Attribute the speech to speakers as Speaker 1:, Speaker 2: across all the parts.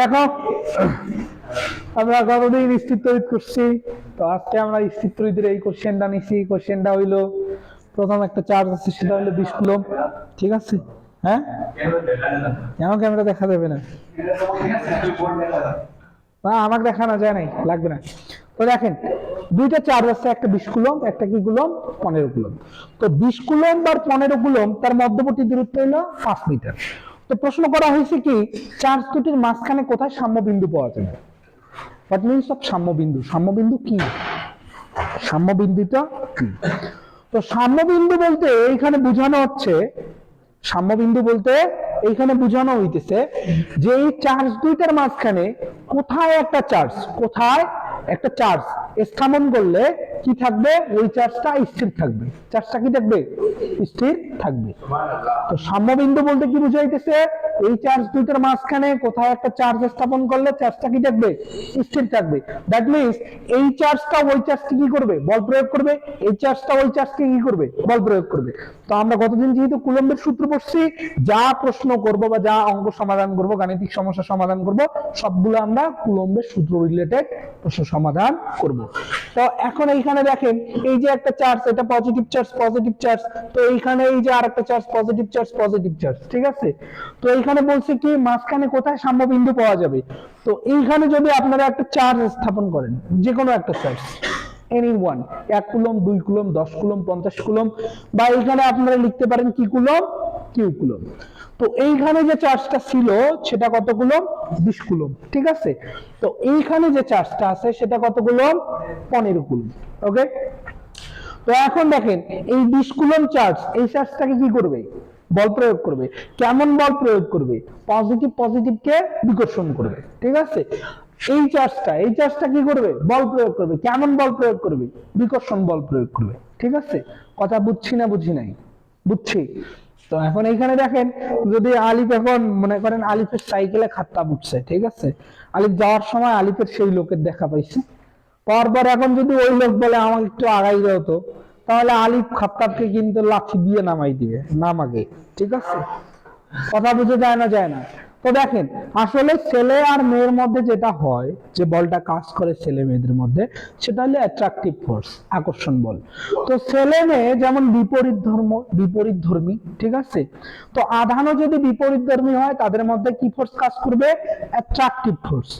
Speaker 1: দেখো, আমরা গতদিন স্থির তৈরি করছি, তো আজকে আমরা স্থির তৈরির এই কোশ্চেনটা নিছি। কোশ্চেনটা হইল, প্রথম একটা চার্জ আছে, সেটা হলো বিশ কুলম ঠিক আছে? হ্যাঁ? কেন ক্যামেরা দেখা যাবে না? না, আমাকে যায় নাই, লাগবে না। তো দেখেন, দুইটা চার্জ আছে, একটা বিশ কুলম একটা কি কুলম পনেরো কুলম তো বিশ কুলম বা পনেরো কুলম তার মধ্যবর্তী দূরত্ব হলো পাঁচ মিটার। তো প্রশ্ন করা হয়েছে কি চার্জ দুটির মাঝখানে কোথায় সাম্যবিন্দু পাওয়া যাবে হোয়াট মিনস অফ সাম্যবিন্দু? সাম্যবিন্দু কি? সাম্যবিন্দুটা কি? তো সাম্যবিন্দু বলতে এইখানে বোঝানো হচ্ছে, সাম্যবিন্দু বলতে এইখানে বোঝানো হইতেছে যে এই চার্জ দুইটার মাঝখানে কোথায় একটা চার্জ, কোথায় একটা চার্জ স্থাপন করলে কি থাকবে? ওই চার্জটা স্থির থাকবে। চার্জটা কি থাকবে? স্থির থাকবে। তো সাম্যবিন্দু বলতে কি বুঝাইতেছে? এই চার্জ দুইটার মাঝখানে কোথায় একটা চার্জ স্থাপন করলে চার্জটা কি থাকবে? স্থির থাকবে। দ্যাট মিনস এই চার্জটা ওই চার্জকে কি করবে? বল প্রয়োগ করবে। এই চার্জটা ওই চার্জকে কি করবে? বল প্রয়োগ করবে। তো আমরা গতদিন যেহেতু কুলম্বের সূত্র পড়ছি, যা প্রশ্ন করব বা যা অঙ্ক সমাধান করব, গাণিতিক সমস্যা সমাধান করব, সবগুলো আমরা কুলম্বের সূত্র রিলেটেড প্রশ্ন সমাধান করব। তো এখন এইখানে দেখেন, এই যে একটা চার্জ এটা পজিটিভ চার্জ পজিটিভ চার্জ তো এইখানে এই যে আরেকটা charge positive charge positive charge ঠিক আছে? তো এইখানে বলছে কি, মাঝখানে কোথায় সাম্যবিন্দু পাওয়া যাবে? তো এইখানে যদি আপনারা একটা চার্জ স্থাপন করেন যে কোনো একটা চার্জ এনি ওয়ান এক কুলম, দুই কুলম, দশ কুলম, পঞ্চাশ কুলম, বা এইখানে আপনারা লিখতে পারেন কি কুলম? Q coulomb. তো এইখানে যে চার্জটা ছিল, সেটা কত কুলম? বিশ কুলম, ঠিক আছে? তো এইখানে যে চার্জটা আছে, সেটা কত কুলম? পনেরো কুলম ওকে তো এখন দেখেন, এই বিশ কুলম চার্জ, এই চার্জটাকে কি করবে? বল প্রয়োগ করবে। কেমন বল প্রয়োগ করবে? পজিটিভ পজিটিভকে বিকর্ষণ করবে। ঠিক আছে? এই চার্জটা এই চার্জটা কি করবে? বল প্রয়োগ করবে। কেমন বল প্রয়োগ করবে? বিকর্ষণ বল প্রয়োগ করবে। ঠিক আছে? কথা বুঝছি না বুঝি নাই? বুঝছি? তো এখন এইখানে দেখেন, যদি আলিফ এখন, মনে করেন আলিফের সাইকেলে খাত্তা বুঝছে ঠিক আছে? আলিফ যাওয়ার সময় আলিফের সেই লোকের দেখা পাইছে। পরপর এখন যদি ওই লোক বলে, আমাকে একটু আগাই দাও তো। তাহলে আলিফ খাত্তাবকে কিন্তু লাঠি দিয়ে নামাই দিবে নামাকে ঠিক আছে? কথা বুঝে যায় না যায় না? তো দেখেন, আসলে ছেলে আর মেয়ের মধ্যে যেটা হয়, যে বলটা কাজ করে ছেলে মেয়েদের মধ্যে, সেটা হলো অ্যাট্রাকটিভ ফোর্স আকর্ষণ বল। তো ছেলে মেয়ে যেমন বিপরীত ধর্ম, বিপরীত ধর্মী, ঠিক আছে? তো আধানও যদি বিপরীত ধর্মী হয়, তাদের মধ্যে কি ফোর্স কাজ করবে? অ্যাট্রাকটিভ ফোর্স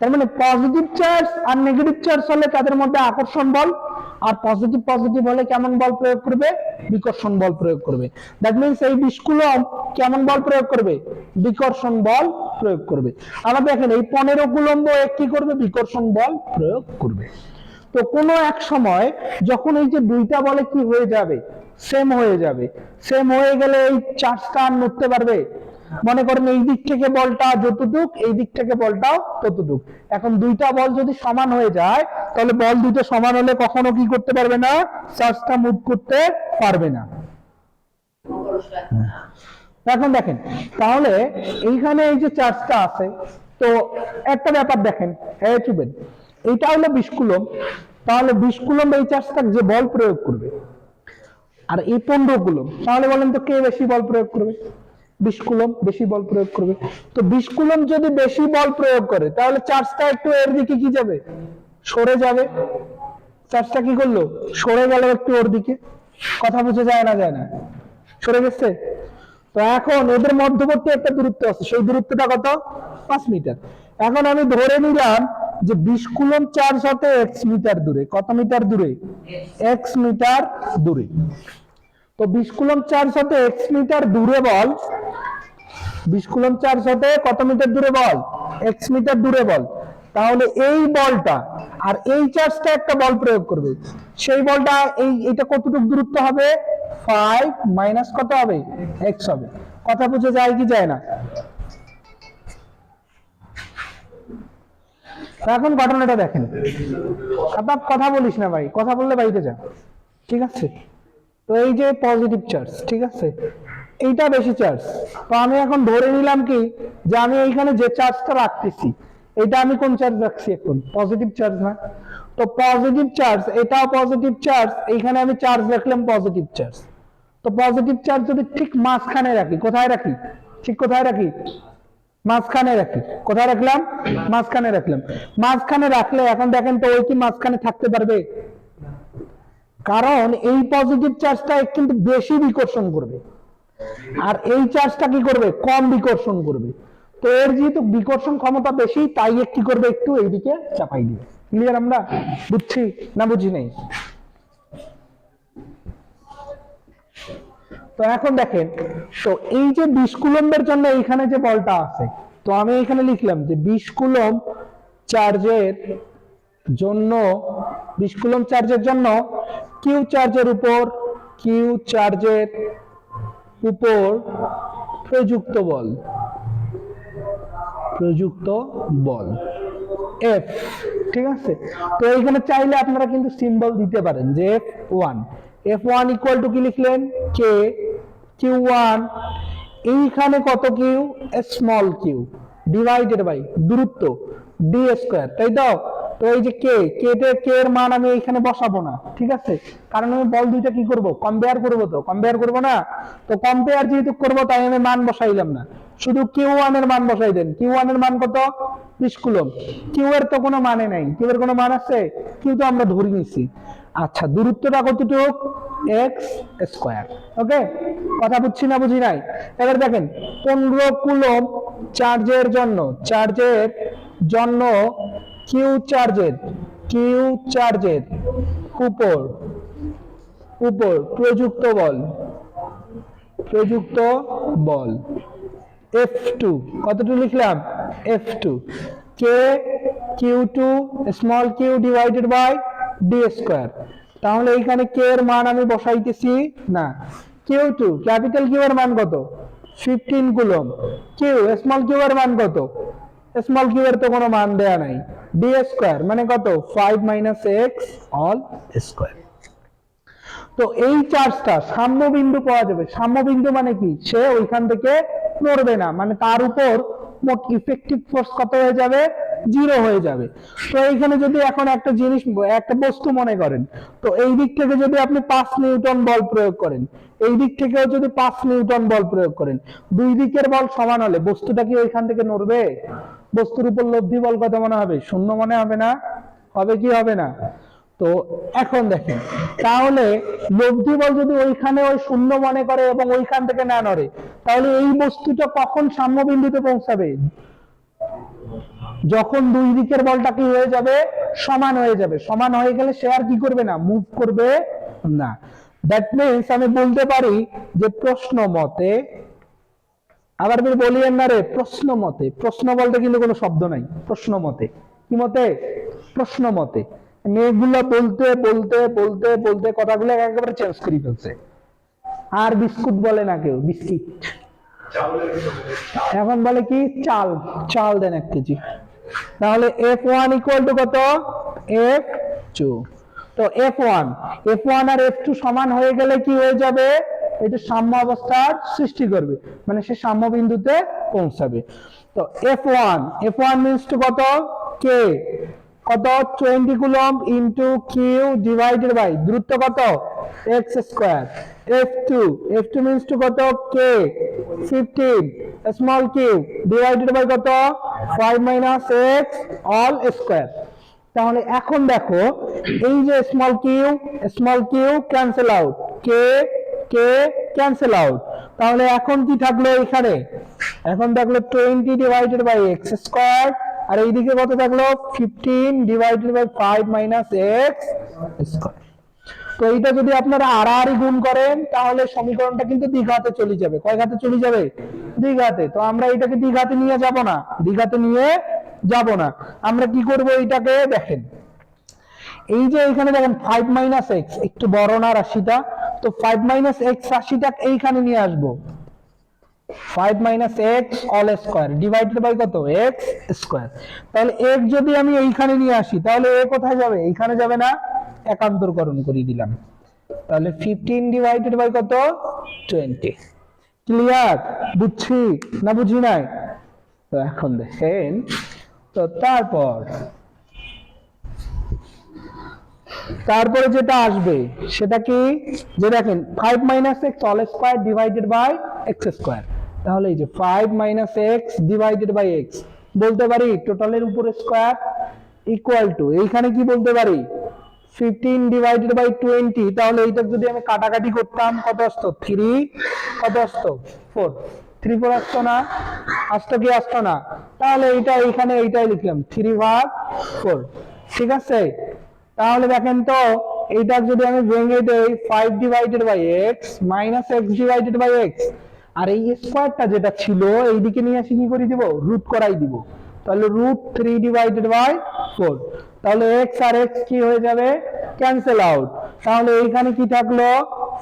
Speaker 1: তার মানে পজিটিভ চার্জ আর নেগেটিভ চার্জ হলে তাদের মধ্যে আকর্ষণ বল আর পজিটিভ পজিটিভ হলে কেমন বল প্রয়োগ করবে? বিকর্ষণ বল প্রয়োগ করবে। দ্যাট মিনস এই বিস্কুলম কেমন বল প্রয়োগ করবে? বিকর্ষণ বল প্রয়োগ করবে। আবার দেখেন, এই পনেরো কুলম্ব কি করবে? বিকর্ষণ বল প্রয়োগ করবে। তো কোনো এক সময় যখন এই যে দুইটা বলে কি হয়ে যাবে? সেম হয়ে যাবে। সেম হয়ে গেলে এই চার্জটা আর নড়তে পারবে? মনে করেন এই দিক থেকে বলটা যতটুক, এই দিক থেকে বলটাও ততটুক। এখন দুইটা বল যদি সমান হয়ে যায়, তাহলে বল দুটো সমান হলে কখনো কি করতে পারবে না? চার্জটা মুভ করতে পারবে না। এখন দেখেন, তাহলে এইখানে এই যে চার্জটা আছে, তো একটা ব্যাপার দেখেন এই চুবেন এইটা হলো বিশ তাহলে বিশ এই চার্জটা যে বল প্রয়োগ করবে, আর এই পনেরো কুলম তাহলে বলেন তো কে বেশি বল প্রয়োগ করবে? বিশ কুলম বেশি বল প্রয়োগ করবে। তো বিশ কুলম যদি বেশি বল প্রয়োগ করে, তাহলে চার্জটা একটু এর দিকে কি যাবে? সরে যাবে। চার্জটা কি করল? সরে গেল একটু ওর দিকে। কথা বুঝে যায় না যায় না। সরে গেছে? তো এখন এদের মধ্যবর্তী একটা দূরত্ব আছে। সেই দূরত্বটা কত? পাঁচ মিটার। এখন আমি ধরে নিলাম যে বিশ কুলম চার্জ হতে এক্স মিটার দূরে। কত মিটার দূরে? এক্স মিটার দূরে। তো বিশ কুলম চার্জ হতে এক্স মিটার দূরে বল। বিশ কুলম চার্জ হতে কত মিটার দূরে বল? এক্স মিটার দূরে বল। তাহলে এই বলটা আর এই চার্জটা একটা বল প্রয়োগ করবে। সেই বলটা এই, এটা কতটুকু দূরত্ব হবে? ফাইভ মাইনাস কত হবে? এক্স হবে। কথা বুঝে যায় কি যায় না? এখন ঘটনাটা দেখেন। কথা বলিস না ভাই, কথা বললে বাড়িতে যা। ঠিক আছে? তো এই যে পজিটিভ চার্জ ঠিক আছে? এইটা বেশি চার্জ তো আমি এখন ধরে নিলাম কি? যে আমি এইখানে যে চার্জটা রাখতেছি, এটা আমি কোন চার্জ রাখছি এখন? পজিটিভ চার্জ না তো পজিটিভ চার্জ এটাও পজিটিভ চার্জ এইখানে আমি চার্জ রাখলাম পজিটিভ চার্জ তো পজিটিভ চার্জ যদি ঠিক মাঝখানে রাখি, কোথায় রাখি? ঠিক কোথায় রাখি? মাঝখানে রাখি। কোথায় রাখলাম? মাঝখানে রাখলাম। মাঝখানে রাখলে এখন দেখেন তো ওই কি মাঝখানে থাকতে পারবে? কারণ এই পজিটিভ চার্জটা কিন্তু বেশি বিকর্ষণ করবে। আর এই চার্জটা কি করবে? কম বিকর্ষণ করবে। তো এর যেহেতু বিকর্ষণ ক্ষমতা বেশি, তাই কি করবে একটু এইদিকে চাপাই দিবে। ক্লিয়ার আমরা? বুঝছি না বুঝি নেই? তো এখন দেখেন, তো এই যে বিশ কুলম্বের জন্য এইখানে যে বলটা আছে, তো আমি এখানে লিখলাম যে বিশ কুলম চার্জের জন্য বিশ কুলম চার্জের জন্য কিউ চার্জের উপর কিউ চার্জের উপর প্রযুক্ত বল। প্রযুক্ত বল। এফ ঠিক আছে? তো এইখানে চাইলে আপনারা কিন্তু সিম্বল দিতে পারেন যে F one F one equal to কি লিখলেন? কে কিউ ওয়ান এইখানে কত Q small Q divided by দূরত্ব। ডি স্কোয়ার তাই তো? এই যে কে? কে কে এর মান আমি এখানে বসাবো না, ঠিক আছে? কারণ আমি বল দুইটা কি করব? কম্পেয়ার করব তো। কম্পেয়ার করব না? তো কম্পেয়ার যেহেতু করব, তাই আমি মান বসাইলাম না। শুধু কিউ ওয়ানের মান বসাই দেন। কিউ ওয়ানের মান কত? বিশ কুলম কিউ এর তো কোনো মানে নাই। কিউ এর কোনো মান আছে? কিউ তো আমরা ধরে নিছি। আচ্ছা দূরত্বটা কতটুক এক্স স্কোয়ার ওকে কথা বুঝছি না বুঝি নাই? এবার দেখেন, পনেরো কুলম চার্জের জন্য চার্জের জন্য কিউ চার্জের কিউ চার্জের উপর উপর, প্রযুক্ত বল প্রযুক্ত বল। এফ টু কতটুকু লিখলাম? F two K Q two small Q divided by D square তাহলে এইখানে কে এর মান আমি বসাইতেছি না। কিউ টু ক্যাপিটাল কিউ এর মান কত? Fifteen coulomb. Q small Q এর মান কত? স্মল কিউ এর তো কোনো মান দেয়া নাই। ডি স্কোয়ার মানে কত? Five minus X all square তো এই চার্জটা সাম্য বিন্দু পাওয়া যাবে। সাম্য বিন্দু মানে কি? সে ওইখান থেকে নড়বে না। মানে তার উপর মোট ইফেক্টিভ ফোর্স কত হয়ে যাবে? জিরো হয়ে যাবে। তো এইখানে যদি এখন একটা জিনিস, একটা বস্তু মনে করেন, তো এই দিক থেকে যদি আপনি পাঁচ নিউটন বল প্রয়োগ করেন, এই দিক থেকেও যদি পাঁচ নিউটন বল প্রয়োগ করেন, দুই দিকের বল সমান হলে বস্তুটা কি ওইখান থেকে নড়বে? বস্তুর উপর লব্ধি বল কত মনে হবে, শূন্য মনে হবে না, হবে কি হবে না? তো এখন দেখেন, তাহলে লব্ধি বল যদি ওইখানে ওই শূন্য মনে করে এবং ওইখান থেকে না নড়ে, তাহলে এই বস্তুটা কখন সাম্য বিন্দুতে পৌঁছাবে? যখন দুই দিকের বলটা কি হয়ে যাবে? সমান হয়ে যাবে। সমান হয়ে গেলে সে আর কি করবে না? মুভ করবে না। দ্যাট মিনস আমি বলতে পারি যে প্রশ্ন মতে আবার আমি বলি না রে প্রশ্ন মতে, প্রশ্ন বলতে কিন্তু কোনো শব্দ নাই, প্রশ্ন মতে। কি মতে? প্রশ্ন মতে। মেয়েগুলো বলতে বলতে বলতে বলতে কথাগুলো একেবারে চেঞ্জ করে ফেলছে। আর বিস্কুট বলে না কেউ, বিস্কিট। এখন বলে কি? চাল চাল দেন এক কেজি। তাহলে এফ ওয়ান ইকুয়াল টু কত? এফ টু তো এফ ওয়ান এফ ওয়ান আর এফ টু সমান হয়ে গেলে কি হয়ে যাবে? এটা সাম্য অবস্থার সৃষ্টি করবে মানে সে সাম্য বিন্দুতে পৌঁছাবে। তো F one F one means to কত? কে কত? Twenty coulomb into Q divided by দূরত্ব কত? X square F two F two means to কত? K fifteen small Q divided by কত? Five minus X all square তাহলে এখন দেখো, এই যে small Q small Q cancel out K K? Cancel out তাহলে এখন কি থাকল এখানে? এখন থাকল twenty divided by X square আর এইদিকে কত থাকল? Fifteen divided by five minus X square তো এইটা যদি আপনারা আড়াআড়ি গুণ করেন, তাহলে সমীকরণটা কিন্তু দ্বিঘাতে চলে যাবে। কয় ঘাতে চলে যাবে? দ্বিঘাতে তো আমরা এটাকে দ্বিঘাতে নিয়ে যাব না। দ্বিঘাতে নিয়ে যাব না। আমরা কি করব এইটাকে? দেখেন। এই যে এখানে দেখেন ফাইভ মাইনাস এক্স একটু বড় না রাশিটা। তো ফাইভ মাইনাস এক্স রাশিটা এইখানে নিয়ে আসব। Five minus X all square divided by কত? এক্স স্কোয়ার তাহলে এক্স যদি আমি এইখানে নিয়ে আসি, তাহলে এ কোথায় যাবে? এইখানে যাবে না, একান্তরকরণ করে দিলাম। তাহলে ফিফটিন ডিভাইডেড বাই কত? টোয়েন্টি ক্লিয়ার বুঝছি না বুঝি নাই? তো এখন দেখেন, তো তারপর তারপরে যেটা আসবে, সেটা কি? যে দেখেন five minus X all square divided by X square তাহলে এই যে five minus X divided by X বলতে পারি টোটালের উপরে স্কোয়ার ইকুয়াল টু এইখানে কি বলতে পারি? ফিফটিন ডিভাইডেড বাই টোয়েন্টি তাহলে এইটা যদি আমি কাটাকাটি করতাম, কত আসতো? থ্রি কত আসতো? ফোর থ্রি ফোর আসতো না, আসতো কি আসতো না? তাহলে এইটা এইখানে এইটাই লিখলাম থ্রি ভাগ ফোর ঠিক আছে? তাহলে দেখেন তো, এইটা যদি আমি ভেঙে দেই five divided by X minus X divided by X আর এই স্কোয়ারটা যেটা ছিল, এইদিকে নিয়ে আসি কি করে দিব? রুট করাই দিব। তাহলে root three divided by four তাহলে এক্স আর এক্স কি হয়ে যাবে? ক্যান্সেল আউট তাহলে এইখানে কি থাকল?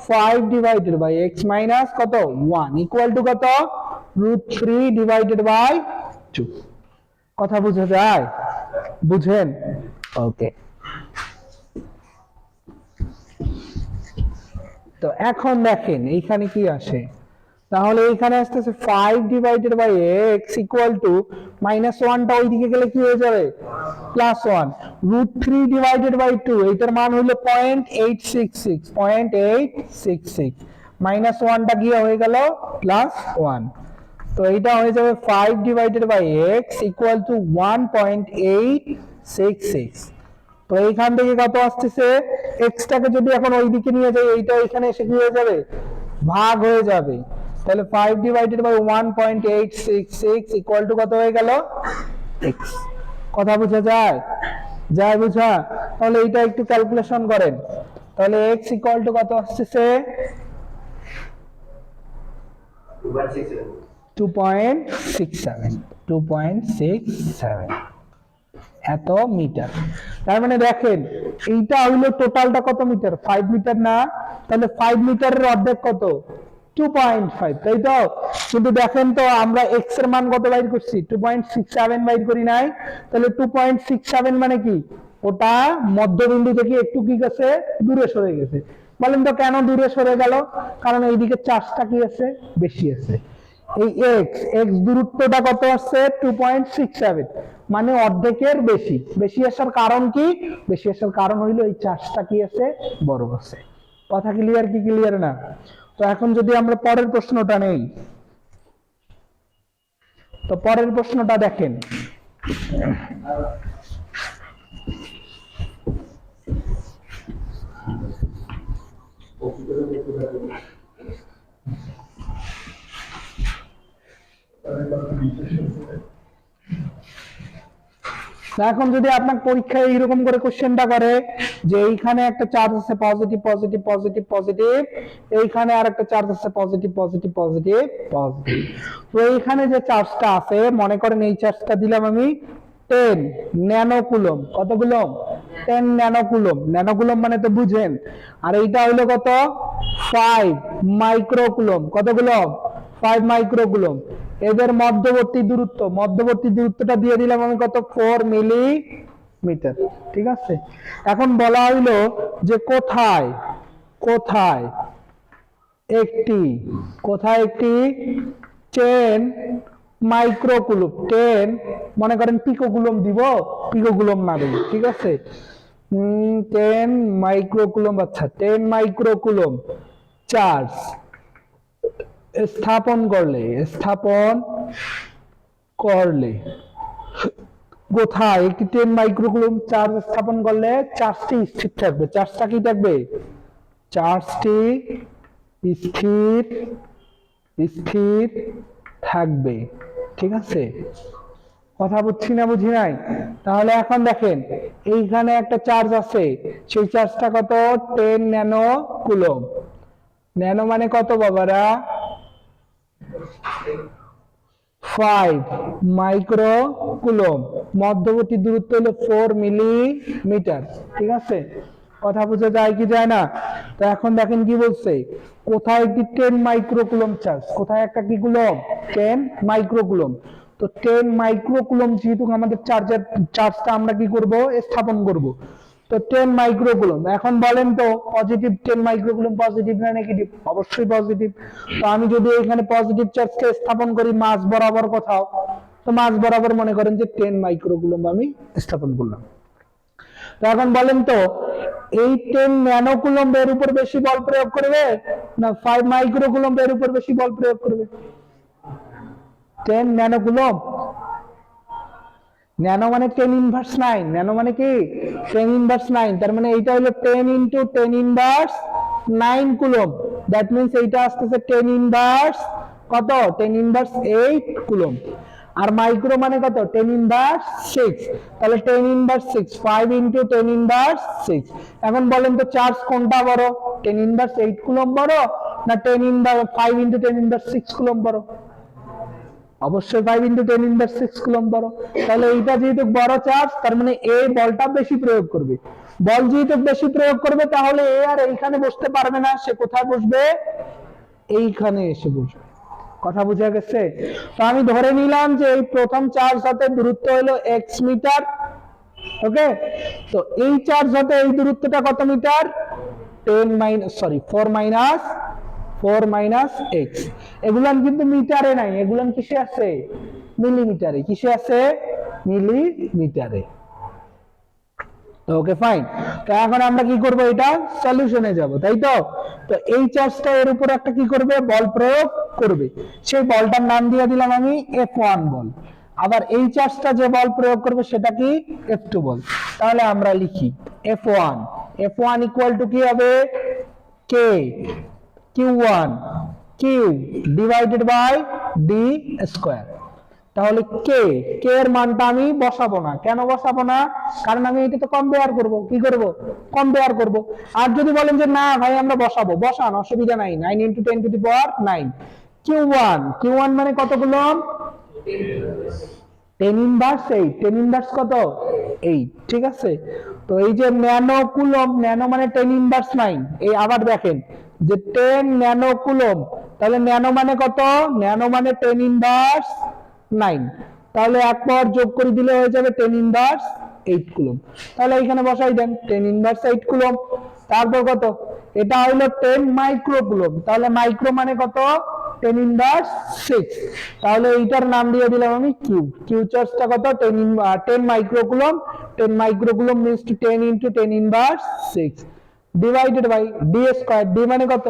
Speaker 1: Five divided by X minus কত? ওয়ান ইকুয়াল টু কত? Root three divided by two কথা বুঝা যায়? বুঝেন? ওকে তো এখন দেখেন, এইখানে কি আসে? তাহলে এইখানে আসতেছে five divided by x equal to minus ওয়ানটা ওইদিকে গেলে কি হয়ে যাবে? Plus one root three divided by two এইটার মান হলো point eight six six point eight six six minus ওয়ানটা গিয়ে হয়ে গেল প্লাস ওয়ান তো এইটা হয়ে যাবে five divided by x equal to one point eight six six তো এইখান থেকে কত আসতেছে? এক্সটাকে যদি এখন ওইদিকে নিয়ে যাই এইটা এখানে এসে কি হয়ে যাবে? ভাগ হয়ে যাবে। তাহলে five divided by one point eight six six equal to কত হয়ে গেল? এক্স কথা বোঝা যায়? যায় বুঝা? তাহলে এইটা একটু ক্যালকুলেশন করেন। তাহলে এক্স ইকুয়াল টু কত আসতেছে? Two point six seven two point six seven এত মিটার। তার মানে দেখেন, এইটা হইল টোটালটা কত মিটার? ফাইভ মিটার না? তাহলে ফাইভ মিটারের অর্ধেক কত? টু পয়েন্ট ফাইভ তাই তো? কিন্তু দেখেন তো, আমরা এক্সের মান কত বাইর করছি? টু পয়েন্ট সিক্স সেভেন বাইর করি নাই। তাহলে টু পয়েন্ট সিক্স সেভেন মানে কি? ওটা মধ্যবিন্দু থেকে একটু কি গেছে? দূরে সরে গেছে। বলেন তো কেন দূরে সরে গেল? কারণ এইদিকে চার্জটা কি আছে? বেশি আছে। এই এক্স এক্স দূরত্বটা কত আসছে? টু পয়েন্ট সিক্স সেভেন মানে অর্ধেকের বেশি। বেশি আসার কারণ কি? বেশি আসার কারণ হইল এই চার্জটা কি আছে? বড় আছে। কথা ক্লিয়ার কি ক্লিয়ার না? তো এখন যদি আমরা পরের প্রশ্নটা নেই, তো পরের প্রশ্নটা দেখেন। তো এখন যদি আপনার পরীক্ষায় এইরকম করে কোশ্চেনটা করে যে এইখানে একটা চার্জ আছে পজিটিভ পজিটিভ পজিটিভ পজিটিভ এইখানে আর একটা চার্জ আছে পজিটিভ পজিটিভ পজিটিভ পজিটিভ তো এইখানে যে চার্জটা আছে, মনে করেন এই চার্জটা দিলাম আমি টেন ন্যানোকুলম। কত কুলম টেন ন্যানোকুলম। ন্যানোকুলম মানে তো বুঝেন। আর এইটা হইল কত? ফাইভ মাইক্রোকুলম কত কুলম ফাইভ মাইক্রোকুলম এদের মধ্যবর্তী দূরত্ব, মধ্যবর্তী দূরত্বটা দিয়ে দিলাম আমি কত? ফোর মিলিমিটার ঠিক আছে? এখন বলা হইল যে কোথায় কোথায় একটি কোথায় একটি টেন মাইক্রোকুলম টেন মনে করেন পিকোকুলম দিব পিকোকুলম না দেব, ঠিক আছে? টেন মাইক্রোকুলম আচ্ছা টেন মাইক্রোকুলম চার্জ স্থাপন করলে স্থাপন করলে। কোথায় একটি টেন মাইক্রোকুলম চার্জ স্থাপন করলে চার্জটি স্থির থাকবে। চার্জটা কি থাকবে? চার্জটি স্থির স্থির থাকবে। ঠিক আছে? কথা বুঝছি না বুঝি নাই? তাহলে এখন দেখেন, এইখানে একটা চার্জ আছে। সেই চার্জটা কত? টেন ন্যানো কুলম ন্যানো মানে কত বাবারা? ফাইভ মাইক্রো কুলম মধ্যবর্তী দূরত্ব হলো ফোর মিলিমিটার ঠিক আছে? কথা বোঝা যায় কি যায় না? তো এখন দেখেন কি বলছে। কোথায় একটি টেন মাইক্রোকুলম চার্জ কোথায় একটা কি কুলম টেন মাইক্রোকুলম তো টেন মাইক্রো মাইক্রোকুলম যেহেতু আমাদের চার্জার চার্জটা আমরা কি করব? স্থাপন করব। তো টেন মাইক্রোকুলম এখন বলেন তো পজিটিভ টেন মাইক্রোকুলম পজিটিভ না নেগেটিভ অবশ্যই পজিটিভ তো আমি যদি এখানে পজিটিভ চার্জকে স্থাপন করি মাস বরাবর কোথাও, তো মাস বরাবর মনে করেন যে টেন মাইক্রোকুলম আমি স্থাপন করলাম। তো এখন বলেন তো, এই টেন ন্যানোকুলম এর উপর বেশি বল প্রয়োগ করবে, না ফাইভ মাইক্রোকুলম এর উপর বেশি বল প্রয়োগ করবে? টেন ন্যানো কুলম ন্যানো মানে টেন ইনভার্স নাইন ন্যানো মানে কি টেন ইনভার্স নাইন তার মানে এইটা হলো ten into ten inverse nine coulomb that means এইটা আসতেছে টেন ইনভার্স কত টেন ইনভার্স এইট কুলম আর মাইক্রো মানে কত টেন ইনভার্স সিক্স তাহলে ten inverse six five into ten inverse six এখন বলেন তো চার্জ কোনটা বড় টেন ইনভার্স এইট কুলম বড় না ten inverse five into ten inverse six coulomb বড় অবশ্যই five into ten inverse six coulomb বড় তাহলে এইটা যেহেতু বড় চার্জ তার মানে এই বলটা বেশি প্রয়োগ করবে। বল যেহেতু বেশি প্রয়োগ করবে, তাহলে এ আর এইখানে বসতে পারবে না, সে কোথায় বসবে? এইখানে এসে বসবে। কথা বুঝা গেছে? তো আমি ধরে নিলাম যে এই প্রথম চার্জ হাতে দূরত্ব হলো এক্স মিটার ওকে তো এই চার্জ হাতে এই দূরত্বটা কত metre? Ten minus sorry four minus four minus x এগুলান কিন্তু মিটারে নাই, এগুলান কিসে আছে? মিলিমিটারে। কিসে আছে? মিলিমিটারে। ওকে ফাইন তো এখন আমরা কি করব এটা? সলিউশনে যাব, তাই তো? তো এই চার্জটা এর উপর একটা কি করবে? বল প্রয়োগ করবে। সেই বলটার নাম দিয়ে দিলাম আমি এফ ওয়ান বল। আবার এই চার্জটা যে বল প্রয়োগ করবে, সেটা কি? এফ টু বল। তাহলে আমরা লিখি F one F one equal to কি হবে? K q one q divided by d square তাহলে কে কে এর মানটা আমি বসাবো না। কেন বসাবো না? কারণ আমি এটা তো কম্পেয়ার করব। কি করব? কম্পেয়ার করব। আর যদি বলেন যে, না ভাই, আমরা বসাবো। বসান, অসুবিধা নাই। Nine into ten to the power nine q one q one মানে কতগুলো? Ten inverse eight ten inverse কত? এইট ঠিক আছে? তো এই যে ন্যানো কুলম ন্যানো মানে টেন ইনভার্স নাইন এই আবার দেখেন, যে টেন ন্যানো কুলম তাহলে ন্যানো মানে কত? ন্যানো মানে টেন ইনভার্স নাইন তাহলে এক পাওয়ার যোগ করে দিলে হয়ে যাবে টেন ইনভার্স এইট কুলম। তাহলে এখানে বসাই দেন টেন ইনভার্স এইট কুলম তারপর কত? এটা হইল টেন মাইক্রো কুলম তাহলে মাইক্রো মানে কত? টেন ইনভার্স সিক্স তাহলে এইটার নাম দিয়ে দিলাম আমি কিউ কিউ চার্জটা কত? Ten ten micro coulomb ten micro coulomb means two ten into ten inverse six divided by d square d মানে কত?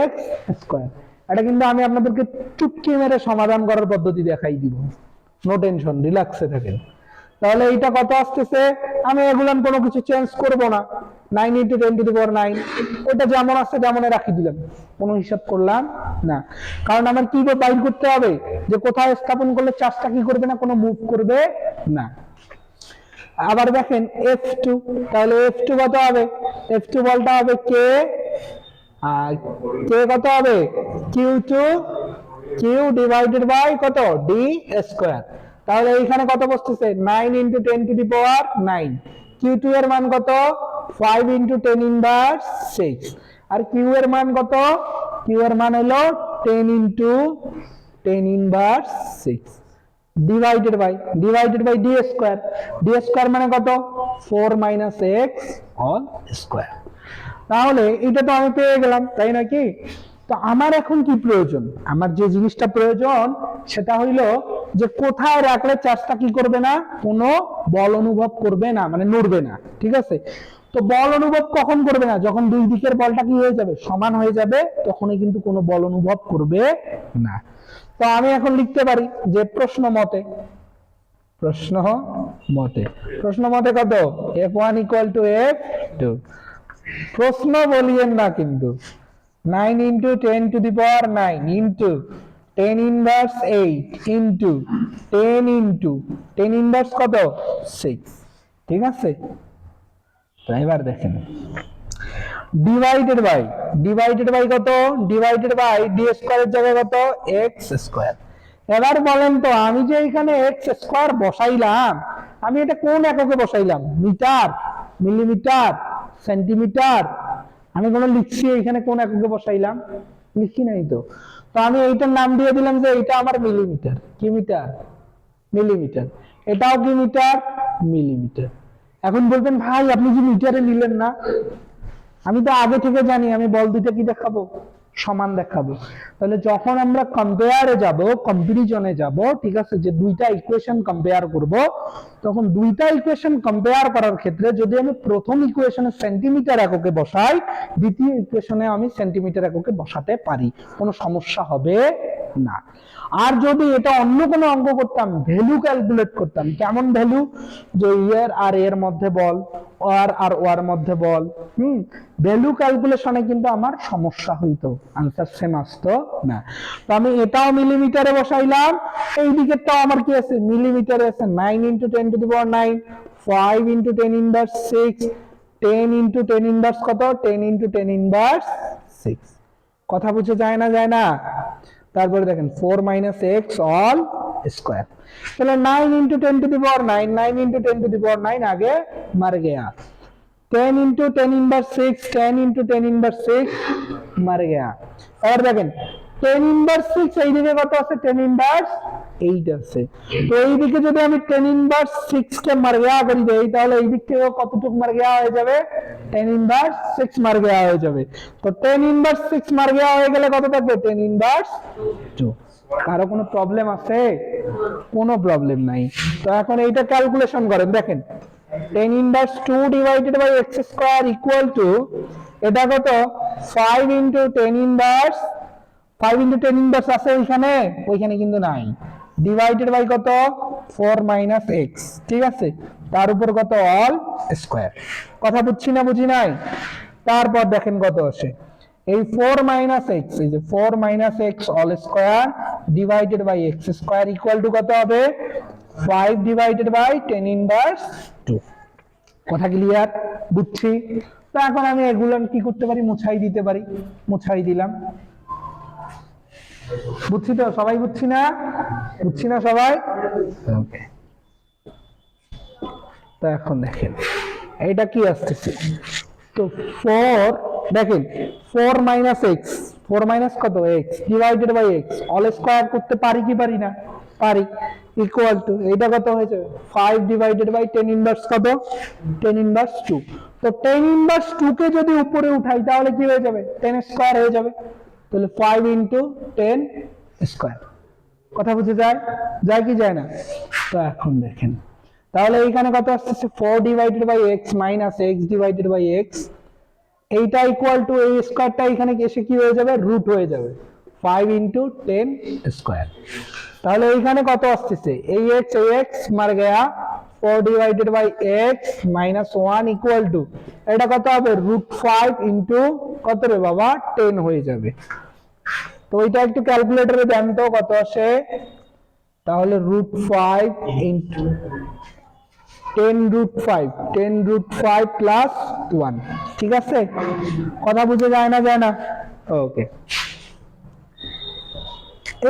Speaker 1: এক্স স্কোয়ার এটা কিন্তু আমি আপনাদেরকে চুপকি মেরে সমাধান করার পদ্ধতি দেখাই দিব। নো টেনশন রিল্যাক্সে থাকেন। তাহলে এইটা কত আসতেছে? আমি এগুলান কোনো কিছু চেঞ্জ করব না। Nine into ten to the power nine ওটা যেমন আসছে তেমন রাখি দিলাম। কোনো হিসাব করলাম না। কারণ আমার কি বাইর করতে হবে? যে কোথায় স্থাপন করলে চার্জটা কি করবে না, কোনো মুভ করবে না। আবার দেখেন এফ টু তাহলে এফ টু কত হবে? এফ টু বলটা হবে কে আর কে কত হবে? Q two q divided by কত? ডি স্কোয়ার তাহলে এইখানে কত বসতেছে? Nine into ten to the power nine q two এর মান কত? Five into ten inverse six আর কিউ এর মান কত? কিউ এর মান হলো ten into ten inverse six divided by divided by d square d square মানে কত? Four minus x all square তাহলে এটা তো আমি পেয়ে গেলাম, তাই নাকি তো আমার এখন কি প্রয়োজন? আমার যে জিনিসটা প্রয়োজন, সেটা হইল যে কোথায় রাখলে চার্জটা কি করবে না? কোনো বল অনুভব করবে না মানে নড়বে না, ঠিক আছে? তো বল অনুভব কখন করবে না? যখন দুই দিকের বলটা কি হয়ে যাবে? সমান হয়ে যাবে, তখনই কিন্তু কোনো বল অনুভব করবে না। তো আমি এখন লিখতে পারি যে প্রশ্ন মতে প্রশ্ন মতে প্রশ্ন মতে কত? F one equal to F two প্রশ্ন বলিয়েন না কিন্তু। Nine into ten to the power nine into ten inverse eight into ten into ten inverse কত? সিক্স ঠিক আছে? এবার দেখেন। ডিভাইডেড বাই ডিভাইডেড বাই কত? ডিভাইডেড বাই ডি স্কোয়ারের জায়গায় কত? এক্স স্কোয়ার এবার বলেন তো, আমি যে এখানে এক্স স্কোয়ার বসাইলাম, আমি এটা কোন এককে বসাইলাম? মিটার মিলিমিটার সেন্টিমিটার আমি কোনো লিখছি এখানে কোন এককে বসাইলাম? লিখি নাই তো। তো আমি এইটার নাম দিয়ে দিলাম যে এটা আমার মিলিমিটার কি মিটার মিলিমিটার এটাও কি মিটার মিলিমিটার এখন বলবেন, ভাই, আপনি যে মিটারে নিলেন না, আমি তো আগে থেকে জানি, আমি বল দুইটা কি দেখাবো? সমান দেখাবো। তাহলে যখন আমরা কম্পেয়ারে যাব কম্পারিজনে যাব, ঠিক আছে, যে দুইটা ইকুয়েশন কম্পেয়ার করব, তখন দুইটা ইকুয়েশন কম্পেয়ার করার ক্ষেত্রে যদি আমি প্রথম ইকুয়েশনে সেন্টিমিটার এককে বসাই, দ্বিতীয় ইকুয়েশনে আমি সেন্টিমিটার এককে বসাতে পারি। কোনো সমস্যা হবে না। আর যদি এটা অন্য কোনো অঙ্ক করতাম ভ্যালু ক্যালকুলেট করতাম, কেমন ভ্যালু যে ইয়ার আর এর মধ্যে বল, আর আর ওয়ার মধ্যে বল, হুম? ভ্যালু ক্যালকুলেশনে কিন্তু আমার সমস্যা হইতো। আনসার সেম আসতো না। তো আমি এটাও মিলিমিটারে বসাইলাম। এই দিকেরটাও আমার কি আছে? মিলিমিটারে আছে। Nine into ten to the power nine five into ten inverse six ten into ten inverse কত? Ten into ten inverse six কথা বুঝে যায় না যায় না? তারপরে দেখেন four minus x all square তাহলে nine into ten to the power nine nine into ten to the power nine আগে মার Gaya. Ten into ten inverse six ten into ten inverse six মারে গেয়া। और দেখেন টেন ইনভার্স সিক্স এইদিকে কত আছে? টেন ইনভার্স এইট আছে। তো এইদিকে যদি আমি টেন ইনভার্স সিক্স কে মার গেয়া করি দেই, তাহলে এই দিক থেকে কতটুকু মার গেয়া হয়ে যাবে? টেন ইনভার্স সিক্স মার গেয়া হয়ে যাবে। তো টেন ইনভার্স সিক্স মার গেয়া হয়ে গেলে কত থাকবে? টেন ইনভার্স টু কারও কোনো প্রবলেম আছে? কোনো প্রবলেম নাই। তো এখন এইটা ক্যালকুলেশন করেন, দেখেন। Ten inverse two divided by x square equal to এটা কত? Five into ten inverse five into ten inverse আছে ওইখানে? ওইখানে কিন্তু নাই। ডিভাইডেড বাই কত? ফোর মাইনাস এক্স ঠিক আছে? তার উপর কত? অল স্কোয়ার কথা বুঝছি না বুঝি নাই? তারপর দেখেন কত আসে। এই ফোর মাইনাস এক্স এই যে four minus x all square divided by x square equal to কত হবে? Five divided by ten inverse two কথা ক্লিয়ার বুঝছি? তো এখন আমি এগুলো কি করতে পারি? মুছাই দিতে পারি। মুছাই দিলাম। বুঝছি তো? সবাই বুঝছি না? বুঝছি না সবাই? ওকে। তো এখন দেখেন এইটা কি আসতেছে? তো ফোর দেখেন four minus x four minus কত? X divided by x all square করতে পারি কি পারি না? পারি। ইকুয়াল টু এটা কত হয়েছে? Five divided by ten inverse কত? টেন ইনভার্স টু তো টেন ইনভার্স টু কে যদি উপরে উঠাই তাহলে কি হয়ে যাবে? টেন স্কোয়ার হয়ে যাবে। তাহলে ফাইভ ইন্টু টেন স্কোয়ার কথা বুঝে যায়? যায় কি যায় না? তো এখন দেখেন। তাহলে এইখানে কত আসতেছে? Four divided by x minus x divided by x এইটা ইকুয়াল টু এই স্কোয়ারটা এখানে এসে কি হয়ে যাবে? রুট হয়ে যাবে। ফাইভ ইন্টু টেন স্কোয়ার তাহলে এইখানে কত আসতেছে? এই এক্স এই এক্স মার Gaya four divided by x minus one equal to এটা কত হবে? রুট ফাইভ ইন্টু কত রে বাবা? টেন হয়ে যাবে। তো ওইটা একটু ক্যালকুলেটরে দেন তো কত আসে? তাহলে root five into ten root five ten root five plus one ঠিক আছে? কথা বুঝে যায় না যায় না? ওকে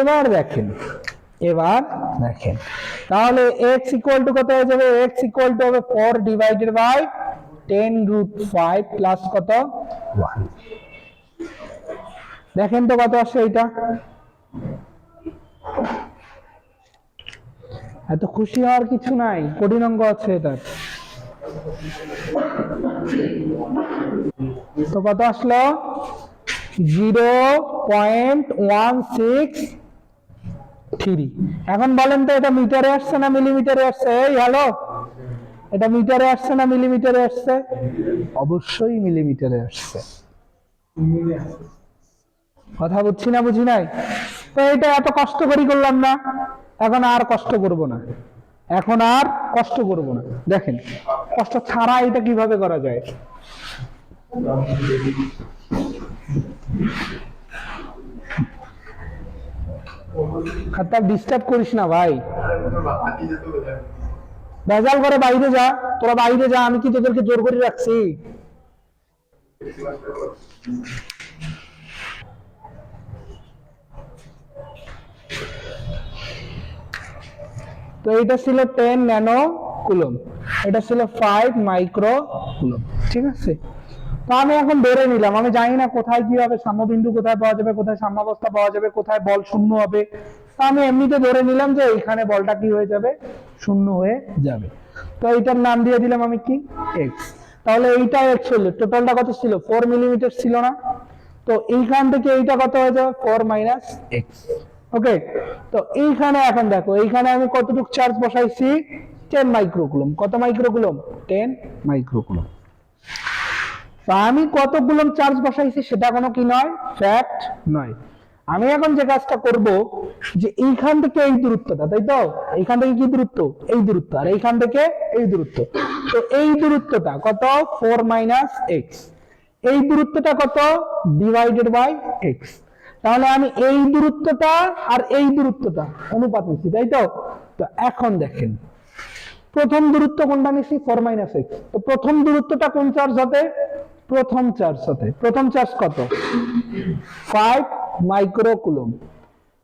Speaker 1: এবার দেখেন এবার দেখেন। তাহলে x ইকুয়াল টু কত হয়ে যাবে? x ইকুয়াল টু হবে four divided by ten root five plus কত? ওয়ান দেখেন তো কত আসছে এইটা? এত খুশি হওয়ার কিছু নাই, কঠিন অঙ্ক আছে এটা তো কত আসলো? Zero point one six three এখন বলেন তো, এটা মিটারে আসছে না মিলিমিটারে আসছে? এই, হ্যালো? এটা মিটারে আসছে না মিলিমিটারে আসছে? অবশ্যই মিলিমিটারে আসছে। কথা বুঝছি না বুঝি নাই? তো এটা এত কষ্ট করি করলাম না। এখন আর কষ্ট করব না। এখন আর কষ্ট করব না। দেখেন, কষ্ট ছাড়া এটা কীভাবে করা যায়? খাতার ডিস্টার্ব করিস না ভাই। ভেজাল করে বাইরে যা, তোরা বাইরে যা, আমি কি তোদেরকে জোর করে রাখছি? তো এটা ছিল টেন ন্যানো কুলম এটা ছিল ফাইভ মাইক্রো কুলম ঠিক আছে? তো আমি এখন ধরে নিলাম। আমি জানি না কোথায় কি হবে, সাম্যবিন্দু কোথায় পাওয়া যাবে, কোথায় সাম্যাবস্থা পাওয়া যাবে, কোথায় বল শূন্য হবে। তো আমি এমনিতে ধরে নিলাম যে এইখানে বলটা কি হয়ে যাবে? শূন্য হয়ে যাবে। তো এইটার নাম দিয়ে দিলাম আমি কি? এক্স তাহলে এইটা এক্স হলো। টোটালটা কত ছিল? ফোর মিলিমিটার ছিল না? তো এইখান থেকে এইটা কত হয়ে যাবে? ফোর মাইনাস এক্স ওকে তো এইখানে এখন দেখো, এইখানে আমি কতটুকু চার্জ বসাইছি? টেন মাইক্রোকুলম কত মাইক্রোকুলম টেন মাইক্রোকুলম তো আমি কতগুলো চার্জ বসাইছি সেটা কোনো কি নয় ফ্যাক্ট নয়। আমি এখন যে কাজটা করব, যে এইখান থেকে এই দূরত্বটা, তাই তো? এইখান থেকে কি দূরত্ব? এই দূরত্ব। আর এইখান থেকে এই দূরত্ব। তো এই দূরত্বটা কত? ফোর মাইনাস এক্স এই দূরত্বটা কত? ডিভাইডেড বাই এক্স তাহলে আমি এই দূরত্বটা আর এই দূরত্বটা অনুপাত নিচ্ছি তাই তো? তো এখন দেখেন, প্রথম দূরত্ব কোনটা নিচ্ছি ফোর মাইনাস এক্স তো প্রথম দূরত্বটা কোন চার্জ হতে প্রথম চার্জ হতে প্রথম চার্জ কত? ফাইভ মাইক্রো কুলম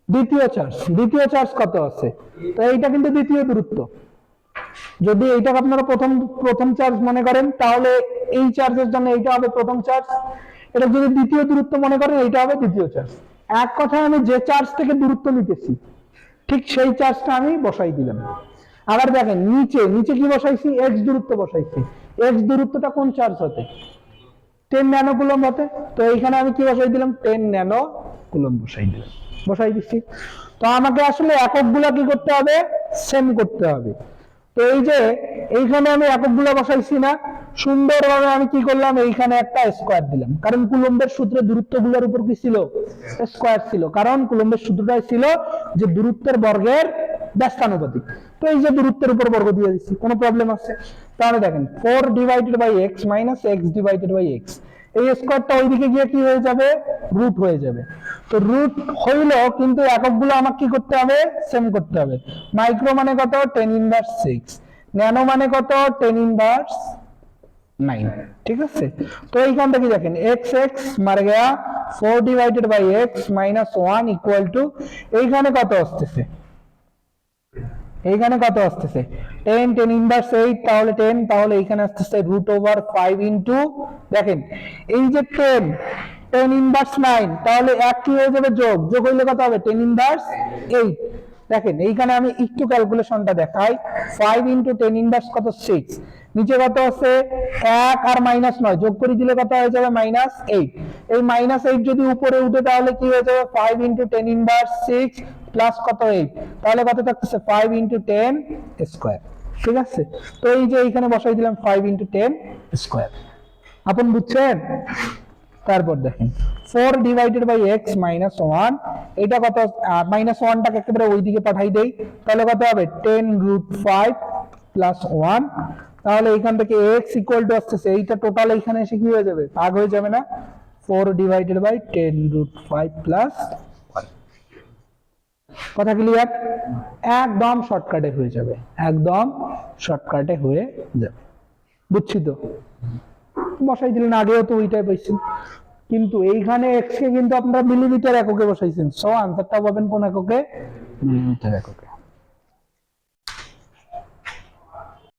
Speaker 1: দ্বিতীয় চার্জ দ্বিতীয় চার্জ কত আছে? তো এইটা কিন্তু দ্বিতীয় দূরত্ব। যদি এইটাকে আপনারা প্রথম প্রথম চার্জ মনে করেন, তাহলে এই চার্জের জন্য এইটা হবে প্রথম চার্জ। এটা যদি দ্বিতীয় দূরত্ব মনে করেন, এইটা হবে দ্বিতীয় চার্জ। এক কথায় আমি যে চার্জ থেকে দূরত্ব নিতেছি, ঠিক সেই চার্জটা আমি বসাই দিলাম। আবার দেখেন, নিচে নিচে কি বসাইছি? এক্স দূরত্ব বসাইছি। এক্স দূরত্বটা কোন চার্জ হতে? টেন ন্যানো কুলম হতে তো এইখানে আমি কি বসাই দিলাম? টেন ন্যানো কুলম বসাই দিলাম। বসাই দিচ্ছি। তো আমাকে আসলে এককগুলা কি করতে হবে? সেম করতে হবে। তো এই যে এইখানে আমি এককগুলো বসাইছি না, সুন্দরভাবে আমি কি করলাম? এইখানে একটা স্কোয়ার দিলাম। কারণ কুলম্বের সূত্রে দূরত্বগুলোর উপর কি ছিল? স্কোয়ার ছিল। কারণ কুলম্বের সূত্রটাই ছিল যে দূরত্বের বর্গের ব্যস্তানুপাতিক। তো এই যে দূরত্বের উপর বর্গ দিয়ে দিচ্ছি, কোনো প্রবলেম আছে? তাহলে দেখেন four divided by x minus x divided by x এই স্কোয়ারটা ওইদিকে গিয়ে কি হয়ে যাবে? রুট হয়ে যাবে। তো রুট হইল কিন্তু এককগুলো আমাকে কি করতে হবে? সেম করতে হবে। মাইক্রো মানে কত? টেন ইনভার্স সিক্স ন্যানো মানে কত? টেন ইনভার্স নাইন ঠিক আছে? তো এইখান থেকে দেখেন এক্স এক্স মার Gaya four divided by x minus one equal to এইখানে কত আসতেছে? এইখানে কত আসতেছে? টেন টেন ইনভার্স এইট তাহলে টেন তাহলে এইখানে আসতেছে রুট ওভার ফাইভ ইন্টু দেখেন, এই যে টেন টেন ইনভার্স নাইন তাহলে এক কি হয়ে যাবে? যোগ। যোগ হইলে কত হবে? টেন ইনভার্স এইট দেখেন, এইখানে আমি একটু ক্যালকুলেশনটা দেখাই। ফাইভ ইন্টু টেন ইনভার্স কত? সিক্স নিচে কত আছে? এক আর মাইনাস নয়। যোগ করে দিলে কত হয়ে যাবে? মাইনাস এইট এই মাইনাস এইট যদি উপরে উঠে, তাহলে কি হয়ে যাবে? Five into ten inverse six plus কত এইট তাহলে কত থাকতেছে ফাইভ ইন্টু টেন স্কোয়ার ঠিক আছে? তো এই যে এইখানে বসাই দিলাম ফাইভ ইন্টু টেন স্কোয়ার আপন বুঝছেন? তারপর দেখেন four divided by x minus one এটা কত? মাইনাস ওয়ানটাকে একেবারে ওইদিকে পাঠাই দেই। তাহলে কত হবে? Ten root five plus one তাহলে এখান থেকে এক্স ইকুয়াল টু আসতেছে, এইটা টোটাল এখানে এসে কি হয়ে যাবে? ভাগ হয়ে যাবে না। Four divided by ten root five plus কথা ক্লিয়ার একদম শর্টকাটে হয়ে যাবে। একদম শর্টকাটে হয়ে যাবে। বুঝছি তো? বসাই দিলেন, আগেও তো ওইটাই পাইছেন কিন্তু এইখানে এক্স কে কিন্তু আপনারা মিলিমিটার এককে বসাইছেন। সো আনসারটা পাবেন কোন এককে? মিলিমিটার এককে।